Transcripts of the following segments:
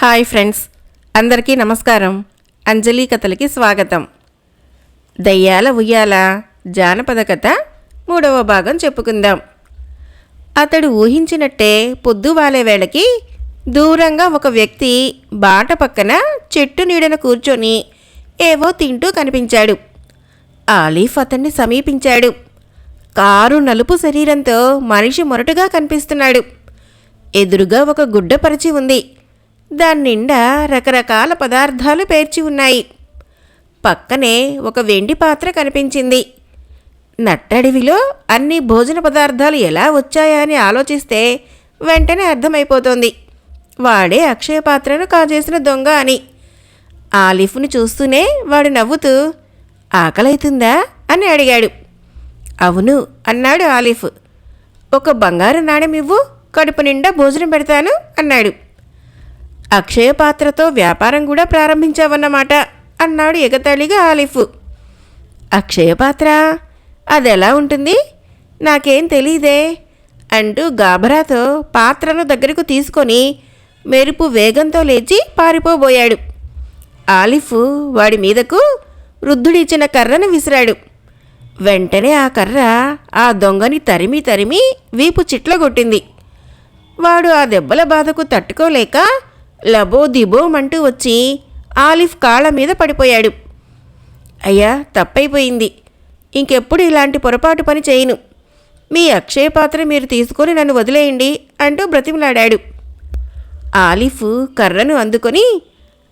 Hi friends అందరికీ నమస్కారం. అంజలి కథలకి స్వాగతం. దయ్యాల ఉయ్యాల జానపద కథ మూడవ భాగం చెప్పుకుందాం. అతడు ఊహించినట్టే పొద్దు వాలే వేళకి దూరంగా ఒక వ్యక్తి బాట పక్కన చెట్టు నీడన కూర్చొని ఏవో తింటూ కనిపించాడు. ఆలీఫ్ అతన్ని సమీపించాడు. కారు నలుపు శరీరంతో మనిషి మొరటుగా కనిపిస్తున్నాడు. ఎదురుగా ఒక గుడ్డ పరిచి ఉంది. దాని నిండా రకరకాల పదార్థాలు పేర్చి ఉన్నాయి. పక్కనే ఒక వెండి పాత్ర కనిపించింది. నట్టడివిలో అన్ని భోజన పదార్థాలు ఎలా వచ్చాయా అని ఆలోచిస్తే వెంటనే అర్థమైపోతోంది. వాడే అక్షయ పాత్రను కాజేసిన దొంగ అని. ఆలిఫ్ను చూస్తూనే వాడు నవ్వుతూ ఆకలైతుందా? అని అడిగాడు. అవును అన్నాడు ఆలిఫ్ ఒక బంగారు నాణెం ఇవ్వు కడుపు నిండా భోజనం పెడతాను అన్నాడు. అక్షయ పాత్రతో వ్యాపారం కూడా ప్రారంభించావన్నమాట అన్నాడు ఎగతాళిగా ఆలిఫ్. అక్షయ పాత్ర? అదెలా ఉంటుంది? నాకేం తెలీదే అంటూ గాభరాతో పాత్రను దగ్గరకు తీసుకొని మెరుపు వేగంతో లేచి పారిపోబోయాడు. ఆలిఫ్ వాడి మీదకు వృద్ధుడిచ్చిన కర్రను విసిరాడు. వెంటనే ఆ కర్ర ఆ దొంగని తరిమి తరిమి వీపు చిట్లగొట్టింది. వాడు ఆ దెబ్బల బాధకు తట్టుకోలేక లబో దిబోమంటూ వచ్చి ఆలిఫ్ కాళ్ళ మీద పడిపోయాడు. అయ్యా తప్పైపోయింది. ఇంకెప్పుడు ఇలాంటి పొరపాటు పని చేయను. మీ అక్షయ పాత్ర మీరు తీసుకొని నన్ను వదిలేయండి అంటూ బ్రతిమలాడాడు. ఆలిఫ్ కర్రను అందుకొని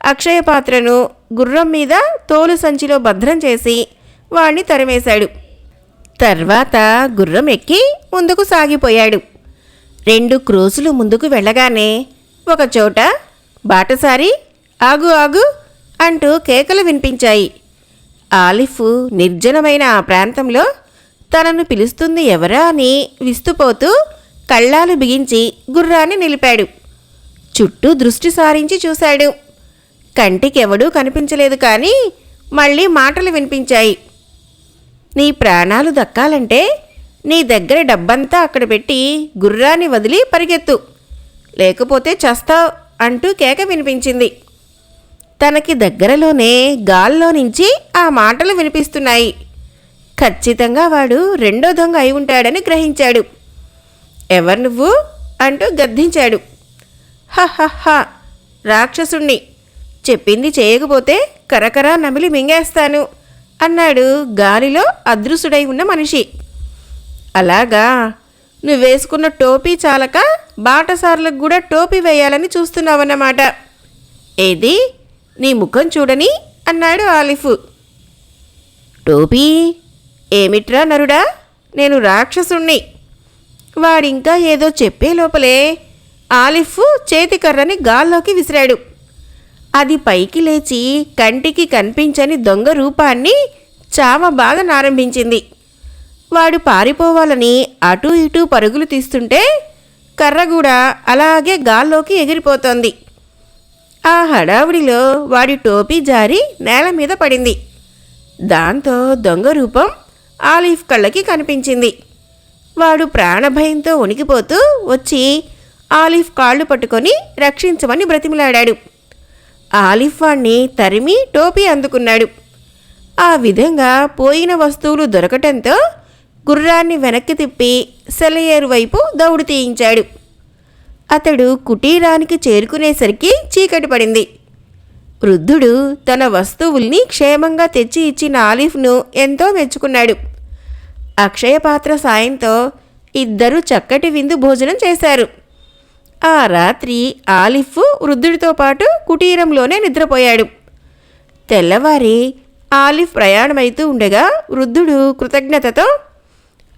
అక్షయ పాత్రను గుర్రం మీద తోలు సంచిలో భద్రం చేసి వాణ్ణి తరిమేశాడు. తర్వాత గుర్రం ఎక్కి ముందుకు సాగిపోయాడు. రెండు క్రోసులు ముందుకు వెళ్ళగానే ఒకచోట బాటసారి ఆగు ఆగు అంటూ కేకలు వినిపించాయి. ఆలిఫ్ నిర్జనమైన ఆ ప్రాంతంలో తనను పిలుస్తుంది ఎవరా అని విస్తుపోతూ కళ్ళాలు బిగించి గుర్రాన్ని నిలిపాడు. చుట్టూ దృష్టి సారించి చూశాడు. కంటికెవడూ కనిపించలేదు కానీ మళ్ళీ మాటలు వినిపించాయి. నీ ప్రాణాలు దక్కాలంటే నీ దగ్గర డబ్బంతా అక్కడ పెట్టి గుర్రాన్ని వదిలి పరిగెత్తు. లేకపోతే చస్తావు. అంటూ కేక వినిపించింది. తనకి దగ్గరలోనే గాల్లో నుంచి ఆ మాటలు వినిపిస్తున్నాయి. ఖచ్చితంగా వాడు రెండో దొంగ అయి ఉంటాడని గ్రహించాడు. ఎవరు నువ్వు? అంటూ గద్దించాడు. హహహ రాక్షసుణ్ణి. చెప్పింది చేయకపోతే కరకరా నమిలి మింగేస్తాను అన్నాడు గాలిలో అదృశ్యుడై ఉన్న మనిషి. అలాగా నువ్వు వేసుకున్న టోపీ చాలక బాటసార్లకు కూడా టోపీ వేయాలని చూస్తున్నావన్నమాట. ఏది? నీ ముఖం చూడని? అన్నాడు ఆలిఫ్. టోపీ? ఏమిట్రా నరుడా? నేను రాక్షసుణ్ణి. వాడింకా ఏదో చెప్పే లోపలే ఆలిఫ్ చేతి కర్రని గాల్లోకి విసిరాడు. అది పైకి లేచి కంటికి కనిపించని దొంగ రూపాన్ని చావ బాధ నారంభించింది వాడు పారిపోవాలని అటూ ఇటూ పరుగులు తీస్తుంటే కర్ర కూడా అలాగే గాల్లోకి ఎగిరిపోతోంది. ఆ హడావుడిలో వాడి టోపీ జారి నేల మీద పడింది. దాంతో దొంగ రూపం ఆలిఫ్ కళ్ళకి కనిపించింది. వాడు ప్రాణభయంతో వణికిపోతూ వచ్చి ఆలిఫ్ కాళ్ళు పట్టుకొని రక్షించమని బ్రతిమిలాడాడు. ఆలిఫ్ వాణ్ణి తరిమి టోపీ అందుకున్నాడు. ఆ విధంగా పోయిన వస్తువులు దొరకటంతో గుర్రాన్ని వెనక్కి తిప్పి సెలయేరు వైపు దౌడు తీయించాడు. అతడు కుటీరానికి చేరుకునేసరికి చీకటి పడింది. వృద్ధుడు తన వస్తువుల్ని క్షేమంగా తెచ్చి ఇచ్చిన ఆలిఫ్ను ఎంతో మెచ్చుకున్నాడు. అక్షయపాత్ర సాయంతో ఇద్దరు చక్కటి విందు భోజనం చేశారు. ఆ రాత్రి ఆలిఫ్ వృద్ధుడితో పాటు కుటీరంలోనే నిద్రపోయాడు. తెల్లవారి ఆలిఫ్ ప్రయాణమైతూ ఉండగా వృద్ధుడు కృతజ్ఞతతో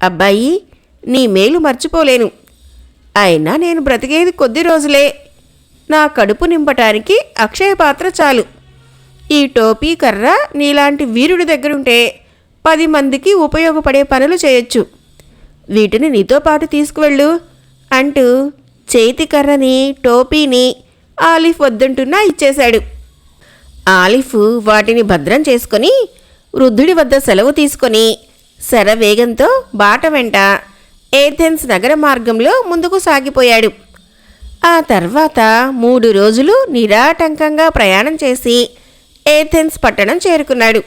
అబ్బాయి నీ మేలు మర్చిపోలేను. అయినా నేను బ్రతికేది కొద్ది రోజులే. నా కడుపు నింపటానికి అక్షయ పాత్ర చాలు. ఈ టోపీ కర్ర నీలాంటి వీరుడి దగ్గరుంటే పది మందికి ఉపయోగపడే పనులు చేయొచ్చు. వీటిని నీతో పాటు తీసుకువెళ్ళు. అంటూ చేతి కర్రని టోపీని ఆలిఫ్ వద్దంటున్నా ఇచ్చేశాడు. ఆలిఫ్ వాటిని భద్రం చేసుకొని వృద్ధుడి వద్ద సెలవు తీసుకొని శరవేగంతో బాట వెంట ఏథెన్స్ నగర మార్గంలో ముందుకు సాగిపోయాడు. ఆ తర్వాత మూడు రోజులు నిరాటంకంగా ప్రయాణం చేసి ఏథెన్స్ పట్టణం చేరుకున్నాడు.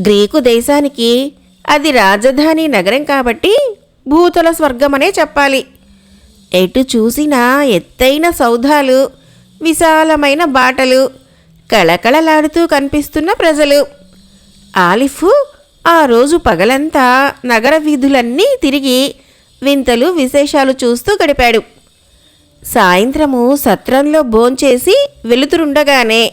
గ్రీకు దేశానికి అది రాజధాని నగరం కాబట్టి భూతల స్వర్గమనే చెప్పాలి. ఎటు చూసినా ఎత్తైన సౌధాలు విశాలమైన బాటలు కళకళలాడుతూ కనిపిస్తున్న ప్రజలు. ఆలిఫ్ ఆ రోజు పగలంతా నగర వీధులన్నీ తిరిగి వింతలు విశేషాలు చూస్తూ గడిపాడు. సాయంత్రము సత్రంలో భోంచేసి వెలుతురుండగానే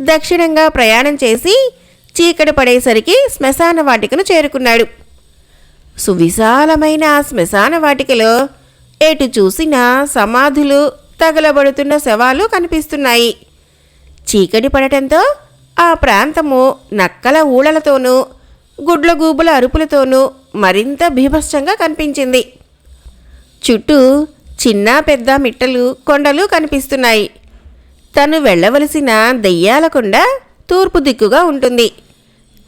దక్షిణంగా ప్రయాణం చేసి చీకటి పడేసరికి శ్మశాన వాటికను చేరుకున్నాడు. సువిశాలమైన ఆ శ్మశాన వాటికలో ఎటు చూసినా సమాధులు తగలబడుతున్న శవాలు కనిపిస్తున్నాయి. చీకటి పడటంతో ఆ ప్రాంతము నక్కల ఊళలతోనూ గుడ్లగూబుల అరుపులతోనూ మరింత బీభత్సంగా కనిపించింది. చుట్టూ చిన్న పెద్ద మిట్టలు కొండలు కనిపిస్తున్నాయి. తను వెళ్ళవలసిన దెయ్యాల కొండ తూర్పు దిక్కుగా ఉంటుంది.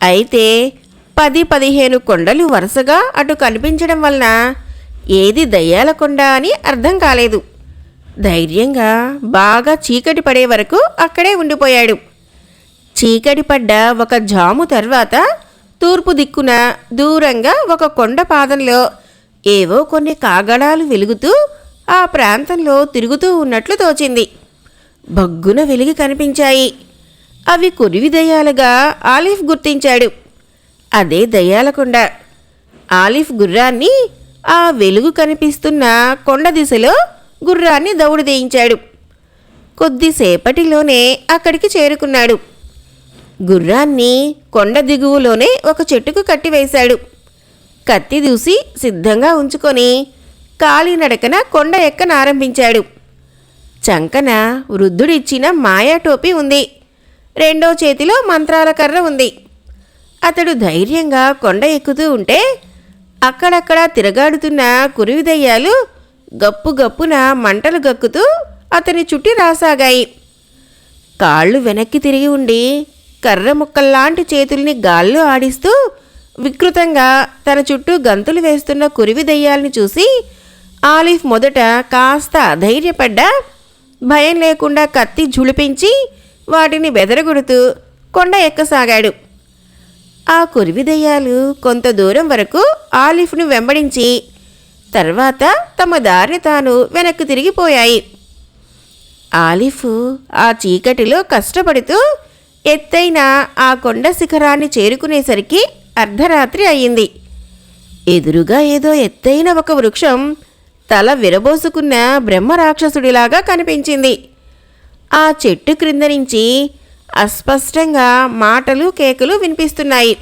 అయితే పది పదిహేను కొండలు వరుసగా అటు కనిపించడం వలన ఏది దయ్యాల కొండ అని అర్థం కాలేదు. ధైర్యంగా బాగా చీకటి పడే వరకు అక్కడే ఉండిపోయాడు. చీకటి పడ్డ ఒక జాము తర్వాత తూర్పు దిక్కున దూరంగా ఒక కొండ పాదంలో ఏవో కొన్ని కాగడాలు వెలుగుతూ ఆ ప్రాంతంలో తిరుగుతూ ఉన్నట్లు తోచింది. బగ్గున వెలిగి కనిపించాయి. అవి కొరివి దయ్యాలుగా ఆలిఫ్ గుర్తించాడు. అదే దయ్యాలకొండ ఆలిఫ్ గుర్రాన్ని ఆ వెలుగు కనిపిస్తున్న కొండ దిశలో గుర్రాన్ని దౌడు దేయించాడు. కొద్దిసేపటిలోనే అక్కడికి చేరుకున్నాడు. గుర్రాన్ని కొండ దిగువలోనే ఒక చెట్టుకు కట్టివేశాడు. కత్తి దూసి సిద్ధంగా ఉంచుకొని కాలినడకన కొండ ఎక్కనారంభించాడు చంకన వృద్ధుడిచ్చిన మాయా టోపీ ఉంది. రెండో చేతిలో మంత్రాల కర్ర ఉంది. అతడు ధైర్యంగా కొండ ఎక్కుతూ ఉంటే అక్కడక్కడ తిరగాడుతున్న కురివిదయ్యాలు గప్పు గప్పున మంటలు గక్కుతూ అతని చుట్టి రాసాగాయి. కాళ్ళు వెనక్కి తిరిగి ఉండి కర్ర ముక్కల్లాంటి చేతుల్ని గాల్లో ఆడిస్తూ వికృతంగా తన చుట్టూ గంతులు వేస్తున్న కురివి దయ్యాల్ని చూసి ఆలిఫ్ మొదట కాస్త ధైర్యపడ్డా భయం లేకుండా కత్తి ఝుళిపించి వాటిని బెదరగొడుతూ కొండ ఎక్కసాగాడు. ఆ కురివి దయ్యాలు కొంత దూరం వరకు ఆలిఫ్ను వెంబడించి తర్వాత తమ దారి తాను వెనక్కి తిరిగిపోయాయి. ఆలిఫ్ ఆ చీకటిలో కష్టపడుతూ ఎత్తైన ఆ కొండ శిఖరాన్ని చేరుకునేసరికి అర్ధరాత్రి అయింది ఎదురుగా ఏదో ఎత్తైన ఒక వృక్షం తల విరబోసుకున్న బ్రహ్మరాక్షసుడిలాగా కనిపించింది. ఆ చెట్టు క్రింద నుంచి అస్పష్టంగా మాటలు కేకలు వినిపిస్తున్నాయి.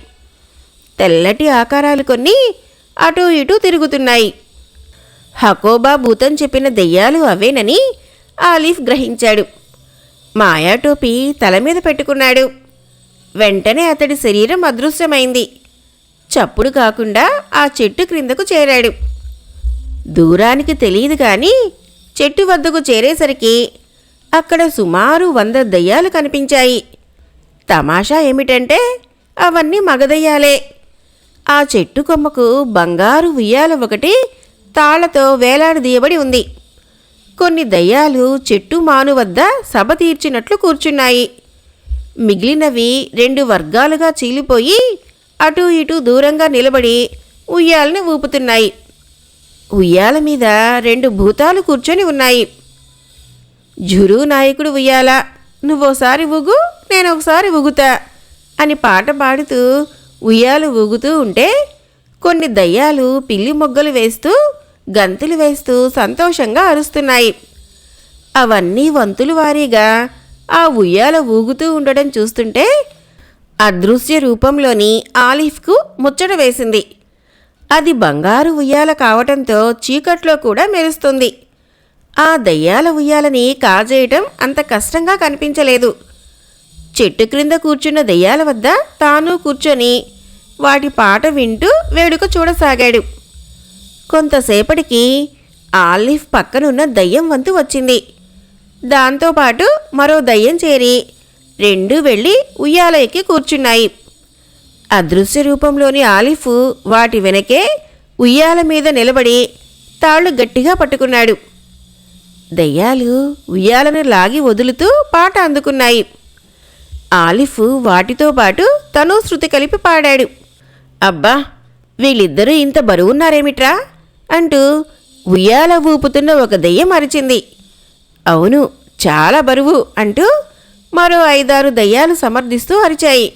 తెల్లటి ఆకారాలు కొన్ని అటు ఇటు తిరుగుతున్నాయి. హకోబా భూతం చెప్పిన దెయ్యాలు అవేనని ఆలిఫ్ గ్రహించాడు. మాయా టోపీ తల మీద పెట్టుకున్నాడు. వెంటనే అతడి శరీరం అదృశ్యమైంది. చప్పుడు కాకుండా ఆ చెట్టు క్రిందకు చేరాడు. దూరానికి తెలియదు కానీ చెట్టు వద్దకు చేరేసరికి అక్కడ సుమారు వంద దయ్యాలు కనిపించాయి. తమాషా ఏమిటంటే అవన్నీ మగదయ్యాలే. ఆ చెట్టు కొమ్మకు బంగారు ఉయ్యాల ఒకటి తాళ్ళతో వేలాడదీయబడి ఉంది. కొన్ని దయ్యాలు చెట్టు మాను వద్ద సభ తీర్చినట్లు కూర్చున్నాయి. మిగిలినవి రెండు వర్గాలుగా చీలిపోయి అటు ఇటు దూరంగా నిలబడి ఉయ్యాలని ఊపుతున్నాయి. ఉయ్యాల మీద రెండు భూతాలు కూర్చొని ఉన్నాయి. జురు నాయకుడు ఉయ్యాల నువ్వోసారి ఊగు నేను ఒకసారి ఊగుతా అని పాట పాడుతూ ఉయ్యాలు ఊగుతూ ఉంటే కొన్ని దయ్యాలు పిల్లి మొగ్గలు వేస్తూ గంతులు వేస్తూ సంతోషంగా అరుస్తున్నాయి. అవన్నీ వంతులు వారీగా ఆ ఉయ్యాల ఊగుతూ ఉండడం చూస్తుంటే అదృశ్య రూపంలోని ఆలిఫ్కు ముచ్చట వేసింది. అది బంగారు ఉయ్యాల కావటంతో చీకట్లో కూడా మెరుస్తుంది. ఆ దయ్యాల ఉయ్యాలని కాజేయటం అంత కష్టంగా కనిపించలేదు. చెట్టు క్రింద కూర్చున్న దయ్యాల వద్ద తాను కూర్చొని వాటి పాట వింటూ వేడుక చూడసాగాడు. కొంతసేపటికి ఆలిఫ్ పక్కనున్న దయ్యం వంతు వచ్చింది. దాంతోపాటు మరో దయ్యం చేరి రెండు వెళ్ళి ఉయ్యాల ఎక్కి కూర్చున్నాయి. అదృశ్య రూపంలోని ఆలిఫ్ వాటి వెనకే ఉయ్యాల మీద నిలబడి తాళ్ళు గట్టిగా పట్టుకున్నాడు. దయ్యాలు ఉయ్యాలను లాగి వదులుతూ పాట అందుకున్నాయి. ఆలిఫ్ వాటితో పాటు తను శృతి కలిపి పాడాడు. అబ్బా వీళ్ళిద్దరూ ఇంత బరువున్నారేమిట్రా? అంటూ ఉయ్యాల ఊపుతున్న ఒక దెయ్యం అరిచింది. అవును చాలా బరువు అంటూ మరో ఐదారు దయ్యాలు సమర్థిస్తూ అరిచాయి.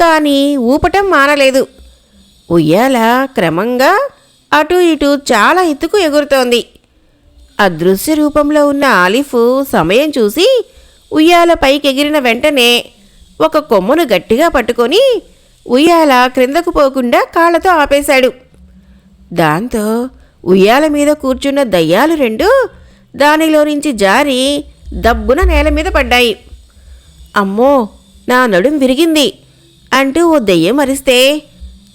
కానీ ఊపటం మానలేదు. ఉయ్యాల క్రమంగా అటు ఇటు చాలా ఎత్తుకు ఎగురుతోంది. అదృశ్య రూపంలో ఉన్న ఆలిఫ్ సమయం చూసి ఉయ్యాల పైకి ఎగిరిన వెంటనే ఒక కొమ్మును గట్టిగా పట్టుకొని ఉయ్యాల క్రిందకు పోకుండా కాళ్ళతో ఆపేశాడు. దాంతో ఉయ్యాల మీద కూర్చున్న దయ్యాలు రెండు దానిలో నుంచి జారి దబ్బున నేల మీద పడ్డాయి. అమ్మో నా నడుం విరిగింది అంటూ ఓ దయ్యం అరిస్తే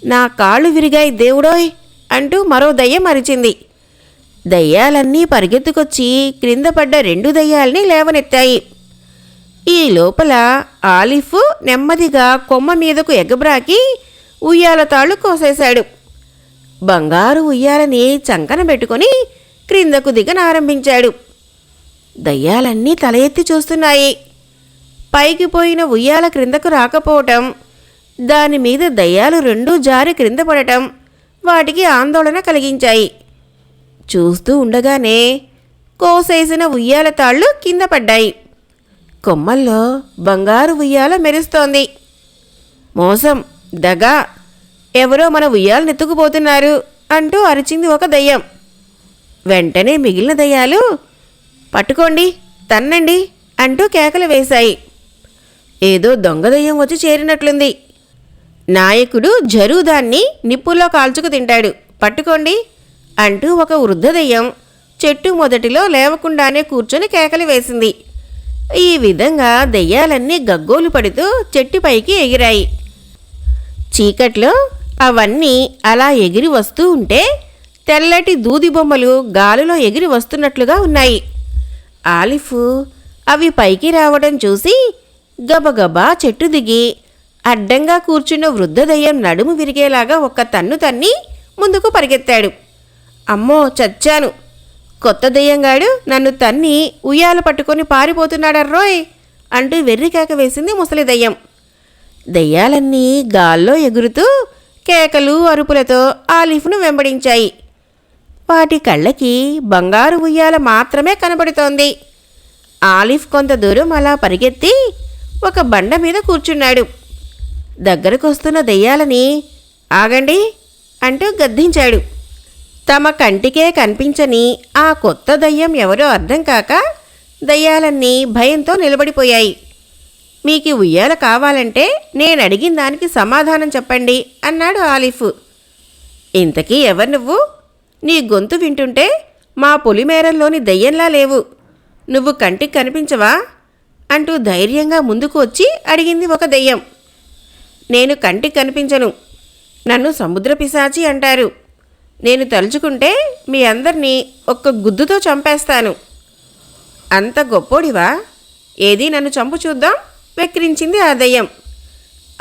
నా కాళ్ళు విరిగాయి దేవుడోయ్ అంటూ మరో దయ్యం అరిచింది. దయ్యాలన్నీ పరిగెత్తుకొచ్చి క్రింద పడ్డ రెండు దయ్యాల్ని లేవనెత్తాయి. ఈ లోపల ఆలిఫ్ నెమ్మదిగా కొమ్మ మీదకు ఎగబ్రాకి ఉయ్యాల తాళ్ళు కోసేశాడు. బంగారు ఉయ్యాలని చంకన పెట్టుకొని క్రిందకు దిగనారంభించాడు దయ్యాలన్నీ తల ఎత్తి చూస్తున్నాయి. పైకి పోయిన ఉయ్యాల క్రిందకు రాకపోవటం దాని మీద దయ్యాలు రెండూ జారి క్రింద పడటం వాటికి ఆందోళన కలిగించాయి. చూస్తూ ఉండగానే కోసేసిన ఉయ్యాల తాళ్ళు కింద పడ్డాయి. కొమ్మల్లో బంగారు ఉయ్యాల మెరుస్తోంది. మోసం దగా ఎవరో మన ఉయ్యాలను ఎత్తుకుపోతున్నారు అంటూ అరిచింది ఒక దయ్యం. వెంటనే మిగిలిన దయ్యాలు పట్టుకోండి తన్నండి అంటూ కేకలు వేశాయి. ఏదో దొంగ దయ్యం వచ్చి చేరినట్లుంది. నాయకుడు జరు దాన్ని నిప్పుల్లో కాల్చుకు తింటాడు. పట్టుకోండి అంటూ ఒక వృద్ధ దయ్యం చెట్టు మొదటిలో లేవకుండానే కూర్చొని కేకలు వేసింది. ఈ విధంగా దెయ్యాలన్నీ గగ్గోలు పడుతూ చెట్టుపైకి ఎగిరాయి. చీకట్లో అవన్నీ అలా ఎగిరి వస్తూ ఉంటే తెల్లటి దూది బొమ్మలు గాలిలో ఎగిరి వస్తున్నట్లుగా ఉన్నాయి. ఆలిఫ్ అవి పైకి రావడం చూసి గబగబా చెట్టు దిగి అడ్డంగా కూర్చున్న వృద్ధదయ్యం నడుము విరిగేలాగా ఒక్క తన్ను తన్ని ముందుకు పరిగెత్తాడు. అమ్మో చచ్చాను. కొత్త దయ్యంగాడు నన్ను తన్ని ఉయ్యాల పట్టుకొని పారిపోతున్నాడర్రోయ్ అంటూ వెర్రికేక వేసింది ముసలి దయ్యం దయ్యాలన్నీ గాల్లో ఎగురుతూ కేకలు అరుపులతో ఆ లిఫ్ను వెంబడించాయి. వాటి కళ్ళకి బంగారు ఉయ్యాల మాత్రమే కనబడుతోంది. ఆలిఫ్ కొంత దూరం అలా పరిగెత్తి ఒక బండ మీద కూర్చున్నాడు. దగ్గరకొస్తున్న దెయ్యాలని ఆగండి అంటూ గద్దించాడు. తమ కంటికే కనిపించని ఆ కొత్త దయ్యం ఎవరో అర్థం కాక దయ్యాలన్నీ భయంతో నిలబడిపోయాయి. మీకు ఉయ్యాల కావాలంటే నేను అడిగిన దానికి సమాధానం చెప్పండి అన్నాడు ఆలిఫ్. ఇంతకీ ఎవరు నువ్వు? నీ గొంతు వింటుంటే మా పొలిమేరల్లోని దయ్యంలా లేవు. నువ్వు కంటికి కనిపించవా? అంటూ ధైర్యంగా ముందుకు వచ్చి అడిగింది ఒక దయ్యం. నేను కంటికి కనిపించను. నన్ను సముద్ర పిశాచి అంటారు. నేను తలుచుకుంటే మీ అందరినీ ఒక్క గుద్దుతో చంపేస్తాను. అంత గొప్పోడివా? ఏది నన్ను చంపు చూద్దాం? వెక్కిరించింది ఆ దయ్యం.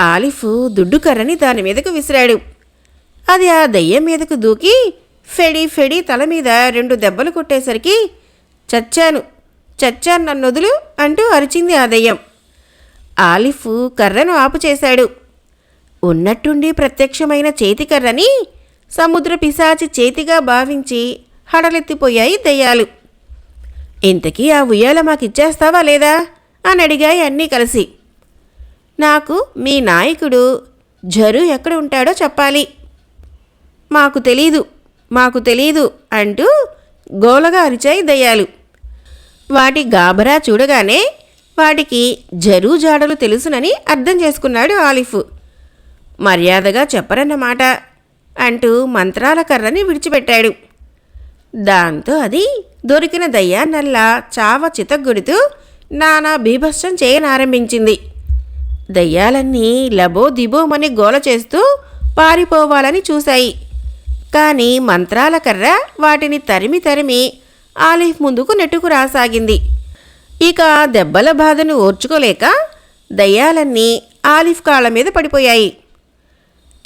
ఆలిఫ్ దుడ్డు కర్రని దాని మీదకు విసిరాడు. అది ఆ దయ్యం మీదకు దూకి ఫెడి ఫెడి తల మీద రెండు దెబ్బలు కొట్టేసరికి చచ్చాను చచ్చాను నన్నొదులు అంటూ అరిచింది ఆ దయ్యం. ఆలిఫ్ కర్రను ఆపు చేశాడు ఉన్నట్టుండి ప్రత్యక్షమైన చేతికర్రని సముద్ర పిశాచి చేతిగా భావించి హడలెత్తిపోయాయి దయ్యాలు. ఇంతకీ ఆ ఉయ్యాల మాకిచ్చేస్తావా లేదా? అని అడిగాయి అన్నీ కలిసి. నాకు మీ నాయకుడు జరు ఎక్కడ ఉంటాడో చెప్పాలి. మాకు తెలీదు మాకు తెలీదు అంటూ గోలగా అరిచాయి దయ్యాలు. వాటి గాబరా చూడగానే వాటికి జరు జాడలు తెలుసునని అర్థం చేసుకున్నాడు ఆలిఫ్. మర్యాదగా చెప్పరన్నమాట అంటూ మంత్రాల కర్రని విడిచిపెట్టాడు. దాంతో అది దొరికిన దయ్యాన్నల్లా చావ చితగ్గొడుతూ నానా బీభత్సం చేయనారంభించింది. దయ్యాలన్నీ లబో దిబోమని గోల చేస్తూ పారిపోవాలని చూశాయి. కానీ మంత్రాల కర్ర వాటిని తరిమి తరిమి ఆలిఫ్ ముందుకు నెట్టుకు రాసాగింది. ఇక దెబ్బల బాధను ఓర్చుకోలేక దయ్యాలన్నీ ఆలిఫ్ కాళ్ళ మీద పడిపోయాయి.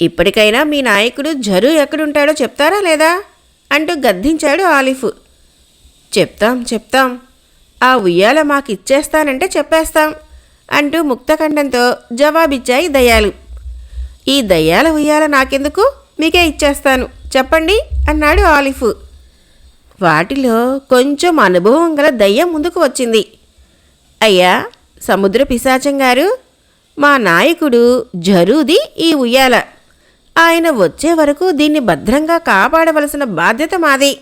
ఇప్పటికైనా మీ నాయకుడు జరు ఎక్కడుంటాడో చెప్తారా లేదా? అంటూ గద్దించాడు ఆలిఫ్. చెప్తాం చెప్తాం. ఆ ఉయ్యాల మాకు ఇచ్చేస్తానంటే చెప్పేస్తాం అంటూ ముక్తఖండంతో జవాబిచ్చాయి దయ్యాలు ఈ దయ్యాల ఉయ్యాల నాకెందుకు? మీకే ఇచ్చేస్తాను. చెప్పండి అన్నాడు ఆలిఫ్. వాటిలో కొంచెం అనుభవం గల దయ్యం ముందుకు వచ్చింది. అయ్యా సముద్ర పిశాచం గారు మా నాయకుడు జరూది ఈ ఉయ్యాల. ఆయన వచ్చే వరకు దీన్ని భద్రంగా కాపాడవలసిన బాధ్యత మాది.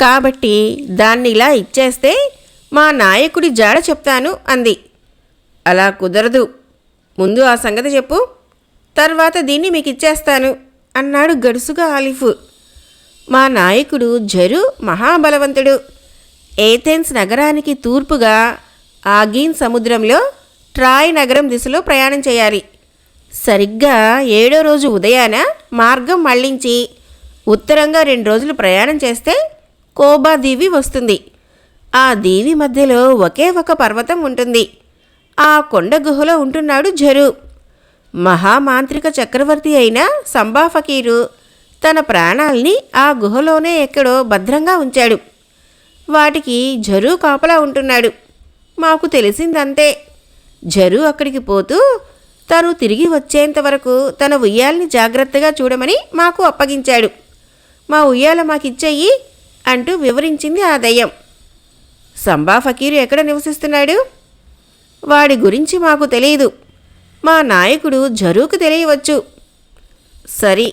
కాబట్టి దాన్ని ఇలా ఇచ్చేస్తే మా నాయకుడి జాడ చెప్తాను అంది. అలా కుదరదు. ముందు ఆ సంగతి చెప్పు. తర్వాత దీన్ని మీకు ఇచ్చేస్తాను అన్నాడు గడుసుగా ఆలిఫ్. మా నాయకుడు జరు మహాబలవంతుడు. ఏథెన్స్ నగరానికి తూర్పుగా ఆగీన్ సముద్రంలో ట్రాయ్ నగరం దిశలో ప్రయాణం చేయాలి. సరిగ్గా ఏడో రోజు ఉదయాన మార్గం మళ్ళించి ఉత్తరంగా రెండు రోజులు ప్రయాణం చేస్తే కోబా దీవి వస్తుంది. ఆ దీవి మధ్యలో ఒకే ఒక పర్వతం ఉంటుంది. ఆ కొండ గుహలో ఉంటున్నాడు జరు మహామాంత్రిక చక్రవర్తి అయిన సంబా ఫకీరు తన ప్రాణాల్ని ఆ గుహలోనే ఎక్కడో భద్రంగా ఉంచాడు. వాటికి జరు కాపలా ఉంటున్నాడు. మాకు తెలిసిందంతే. జరు అక్కడికి పోతూ తను తిరిగి వచ్చేంత వరకు తన ఉయ్యాల్ని జాగ్రత్తగా చూడమని మాకు అప్పగించాడు. మా ఉయ్యాల మాకిచ్చేయి అంటూ వివరించింది ఆ దయ్యం. సంబా ఫకీరు ఎక్కడ నివసిస్తున్నాడు? వాడి గురించి మాకు తెలియదు మా నాయకుడు జరూకు తెలియవచ్చు. సరి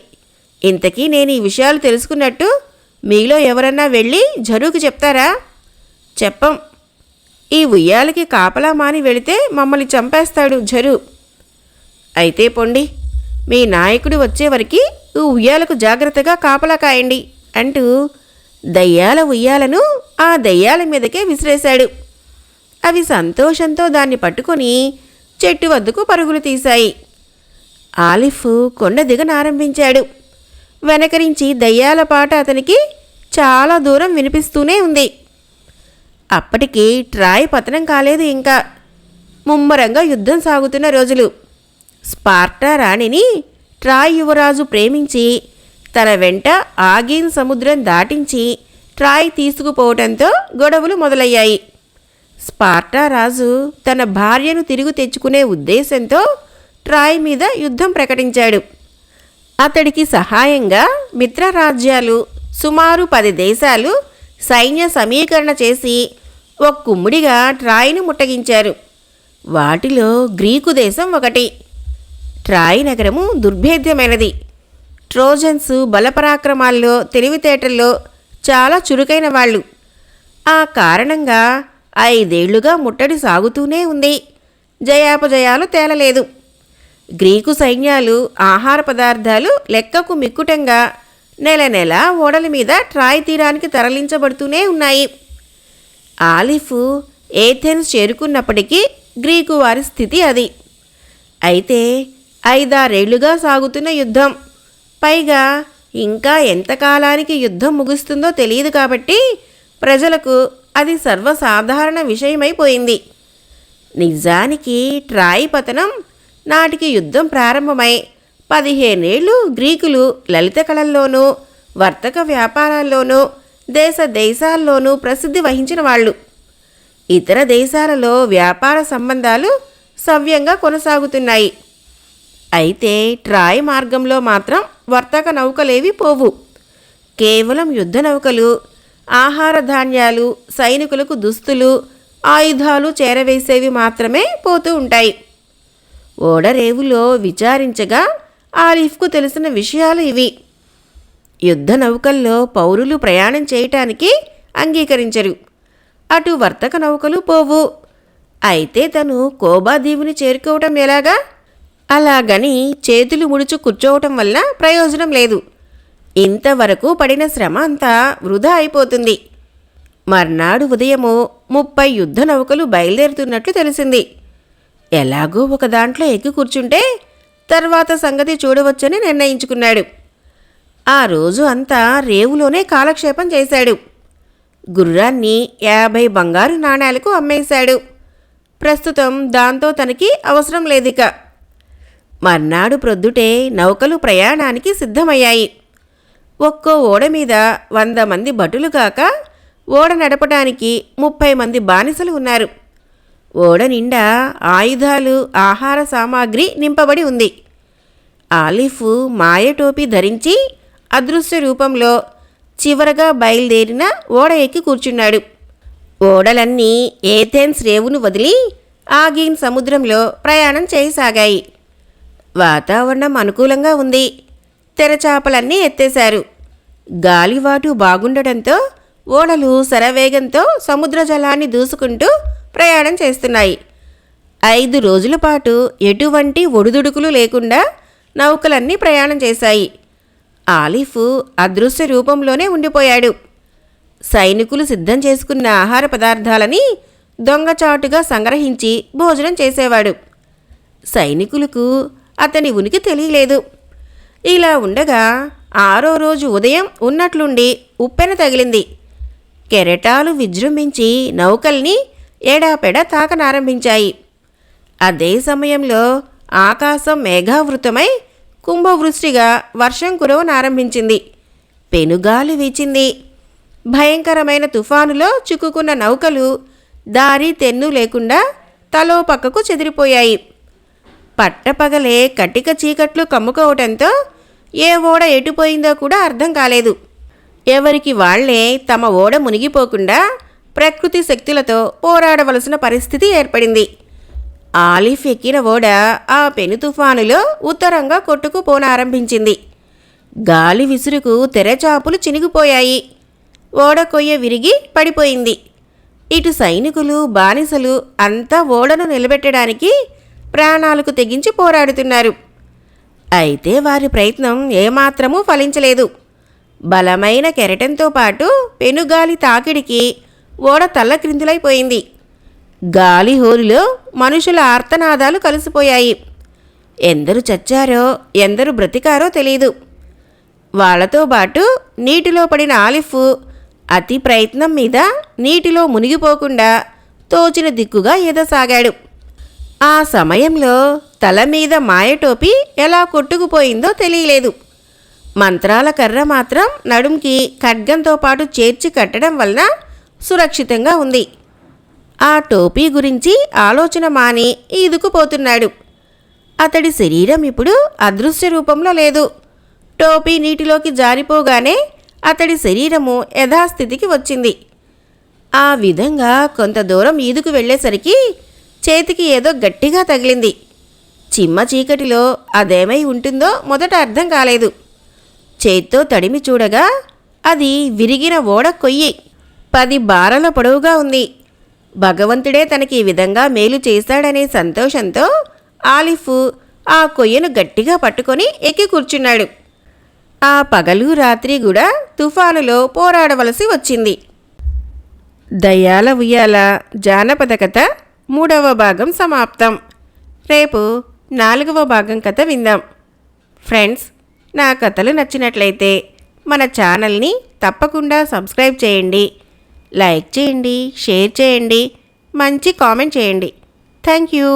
ఇంతకీ నేను ఈ విషయాలు తెలుసుకున్నట్టు మీలో ఎవరన్నా వెళ్ళి జరూకు చెప్తారా? చెప్పం. ఈ ఉయ్యాలకి కాపలా మాని వెళితే మమ్మల్ని చంపేస్తాడు జరు. అయితే పొండి మీ నాయకుడు వచ్చేవరికి ఈ ఉయ్యాలకు జాగ్రత్తగా కాపలా కాయండి అంటూ దయ్యాల ఉయ్యాలను ఆ దయ్యాల మీదకే విసిరేశాడు. అవి సంతోషంతో దాన్ని పట్టుకొని చెట్టు వద్దకు పరుగులు తీశాయి. ఆలిఫ్ కొండ దిగనారంభించాడు వెనకరించి దయ్యాల పాట అతనికి చాలా దూరం వినిపిస్తూనే ఉంది. అప్పటికి ట్రాయ్ పతనం కాలేదు ఇంకా. ముమ్మరంగా యుద్ధం సాగుతున్న రోజులు. స్పార్టా రాణిని ట్రాయ్ యువరాజు ప్రేమించి తన వెంట ఆగీన్ సముద్రం దాటించి ట్రాయ్ తీసుకుపోవడంతో గొడవలు మొదలయ్యాయి. స్పార్టా రాజు తన భార్యను తిరిగి తెచ్చుకునే ఉద్దేశంతో ట్రాయ్ మీద యుద్ధం ప్రకటించాడు. అతడికి సహాయంగా మిత్రరాజ్యాలు సుమారు పది దేశాలు సైన్య సమీకరణ చేసి ఒక కుమ్ముడిగా ట్రాయ్ను ముట్టగించారు. వాటిలో గ్రీకు దేశం ఒకటి. ట్రాయ్ నగరము దుర్భేద్యమైనది. ట్రోజన్స్ బలపరాక్రమాల్లో తెలివితేటల్లో చాలా చురుకైన వాళ్ళు. ఆ కారణంగా ఐదేళ్ళుగా ముట్టడి సాగుతూనే ఉంది. జయాపజయాలు తేలలేదు. గ్రీకు సైన్యాలు ఆహార పదార్థాలు లెక్కకు మిక్కుటంగా నెల నెల ఓడల మీద ట్రాయ్ తీరానికి తరలించబడుతూనే ఉన్నాయి. ఆలిఫ్ ఏథెన్స్ చేరుకున్నప్పటికీ గ్రీకు వారి స్థితి అది. అయితే ఐదారేళ్ళుగా సాగుతున్న యుద్ధం. పైగా ఇంకా ఎంతకాలానికి యుద్ధం ముగుస్తుందో తెలియదు కాబట్టి ప్రజలకు అది సర్వసాధారణ విషయమైపోయింది. నిజానికి ట్రాయ్ పతనం నాటికి యుద్ధం ప్రారంభమై పదిహేనేళ్ళు గ్రీకులు లలిత కళల్లోనూ వర్తక వ్యాపారాల్లోనూ దేశ దేశాల్లోనూ ప్రసిద్ధి వహించిన వాళ్ళు. ఇతర దేశాలలో వ్యాపార సంబంధాలు సవ్యంగా కొనసాగుతున్నాయి. అయితే ట్రాయ్ మార్గంలో మాత్రం వర్తక నౌకలేవి పోవు. కేవలం యుద్ధ నౌకలు ఆహార ధాన్యాలు సైనికులకు దుస్తులు ఆయుధాలు చేరవేసేవి మాత్రమే పోతూ ఉంటాయి. ఓడరేవులో విచారించగా ఆలిఫ్కు తెలిసిన విషయాలు ఇవి. యుద్ధ నౌకల్లో పౌరులు ప్రయాణం చేయటానికి అంగీకరించరు. అటు వర్తక నౌకలు పోవు. అయితే తను కోబా దీవుని చేరుకోవటం ఎలాగా? అలాగని చేతులు ముడుచు కూర్చోవటం వల్ల ప్రయోజనం లేదు. ఇంతవరకు పడిన శ్రమ అంతా వృధా అయిపోతుంది. మర్నాడు ఉదయము ముప్పై యుద్ధ నౌకలు బయలుదేరుతున్నట్లు తెలిసింది. ఎలాగో ఒక దాంట్లో ఎక్కి కూర్చుంటే తర్వాత సంగతి చూడవచ్చని నిర్ణయించుకున్నాడు. ఆ రోజు అంతా రేవులోనే కాలక్షేపం చేశాడు. గుర్రాన్ని యాభై బంగారు నాణేలకు అమ్మేశాడు. ప్రస్తుతం దాంతో తనకి అవసరం లేదిక. మర్నాడు ప్రొద్దుటే నౌకలు ప్రయాణానికి సిద్ధమయ్యాయి. ఒక్కో ఓడ మీద వంద మంది భటులు కాక ఓడ నడపడానికి ముప్పై మంది బానిసలు ఉన్నారు. ఓడ నిండా ఆయుధాలు ఆహార సామాగ్రి నింపబడి ఉంది. ఆలిఫ్ మాయ టోపీ ధరించి అదృశ్య రూపంలో చివరగా బయలుదేరిన ఓడ ఎక్కి కూర్చున్నాడు. ఓడలన్నీ ఏథెన్స్ రేవును వదిలి ఆగీన్ సముద్రంలో ప్రయాణం చేయసాగాయి. వాతావరణం అనుకూలంగా ఉంది. తెరచాపలన్నీ ఎత్తేశారు. గాలివాటు బాగుండటంతో ఓడలు శరవేగంతో సముద్ర జలాన్ని దూసుకుంటూ ప్రయాణం చేస్తున్నాయి. ఐదు రోజుల పాటు ఎటువంటి ఒడిదుడుకులు లేకుండా నౌకలన్నీ ప్రయాణం చేశాయి. ఆలిఫ్ అదృశ్య రూపంలోనే ఉండిపోయాడు. సైనికులు సిద్ధం చేసుకున్న ఆహార పదార్థాలని దొంగచాటుగా సంగ్రహించి భోజనం చేసేవాడు. సైనికులకు అతని ఉనికి తెలియలేదు. ఇలా ఉండగా ఆరో రోజు ఉదయం ఉన్నట్లుండి ఉప్పెన తగిలింది. కెరటాలు విజృంభించి నౌకల్ని ఏడాపెడా తాకనారంభించాయి. అదే సమయంలో ఆకాశం మేఘావృతమై కుంభవృష్టిగా వర్షం కురవనారంభించింది. పెనుగాలి వీచింది. భయంకరమైన తుఫానులో చిక్కుకున్న నౌకలు దారి తెన్ను లేకుండా తలో పక్కకు చెదిరిపోయాయి. పట్టపగలే కటిక చీకట్లు కమ్ముకోవటంతో ఏ ఓడ ఎటుపోయిందో కూడా అర్థం కాలేదు. ఎవరికి వాళ్ళే తమ ఓడ మునిగిపోకుండా ప్రకృతి శక్తులతో పోరాడవలసిన పరిస్థితి ఏర్పడింది. ఆలిఫ్ ఎక్కిన ఓడ ఆ పెను తుఫానులో ఉత్తరంగా కొట్టుకుపోనారంభించింది. గాలి విసురుకు తెరచాపులు చినిగిపోయాయి. ఓడ కొయ్య విరిగి పడిపోయింది. ఇటు సైనికులు బానిసలు అంతా ఓడను నిలబెట్టడానికి ప్రాణాలకు తెగించి పోరాడుతున్నారు. అయితే వారి ప్రయత్నం ఏమాత్రమూ ఫలించలేదు. బలమైన కెరటంతో పాటు పెనుగాలి తాకిడికి ఓడ తల్లక్రిందులైపోయింది గాలి హోరులో మనుషుల ఆర్తనాదాలు కలిసిపోయాయి. ఎందరు చచ్చారో ఎందరు బ్రతికారో తెలియదు వాళ్ళతో పాటు నీటిలో పడిన ఆలిఫ్ అతి ప్రయత్నం మీద నీటిలో మునిగిపోకుండా తోచిన దిక్కుగా ఎదసాగాడు. ఆ సమయంలో తల మీద మాయటోపి ఎలా కొట్టుకుపోయిందో తెలియలేదు. మంత్రాల కర్ర మాత్రం నడుంకి ఖడ్గంతో పాటు చేర్చి కట్టడం వలన సురక్షితంగా ఉంది. ఆ టోపీ గురించి ఆలోచన మాని ఈదుకుపోతున్నాడు. అతడి శరీరం ఇప్పుడు అదృశ్య రూపంలో లేదు. టోపీ నీటిలోకి జారిపోగానే అతడి శరీరము యథాస్థితికి వచ్చింది. ఆ విధంగా కొంత దూరం ఈదుకు వెళ్ళేసరికి చేతికి ఏదో గట్టిగా తగిలింది. చిమ్మ చీకటిలో అదేమై ఉంటుందో మొదట అర్థం కాలేదు. చేత్తో తడిమి చూడగా అది విరిగిన ఓడ కొయ్యి. పది బారల పొడవుగా ఉంది. భగవంతుడే తనకి ఈ విధంగా మేలు చేశాడనే సంతోషంతో ఆలిఫ్ ఆ కొయ్యను గట్టిగా పట్టుకొని ఎక్కి కూర్చున్నాడు. ఆ పగలు రాత్రి కూడా తుఫానులో పోరాడవలసి వచ్చింది. దయాల ఉయ్యాల జానపద కథ మూడవ భాగం సమాప్తం. రేపు నాలుగవ భాగం కథ విందాం. ఫ్రెండ్స్ నా కథలు నచ్చినట్లయితే మన ఛానల్ని తప్పకుండా సబ్స్క్రైబ్ చేయండి. లైక్ చేయండి షేర్ చేయండి మంచి కామెంట్ చేయండి. Thank you.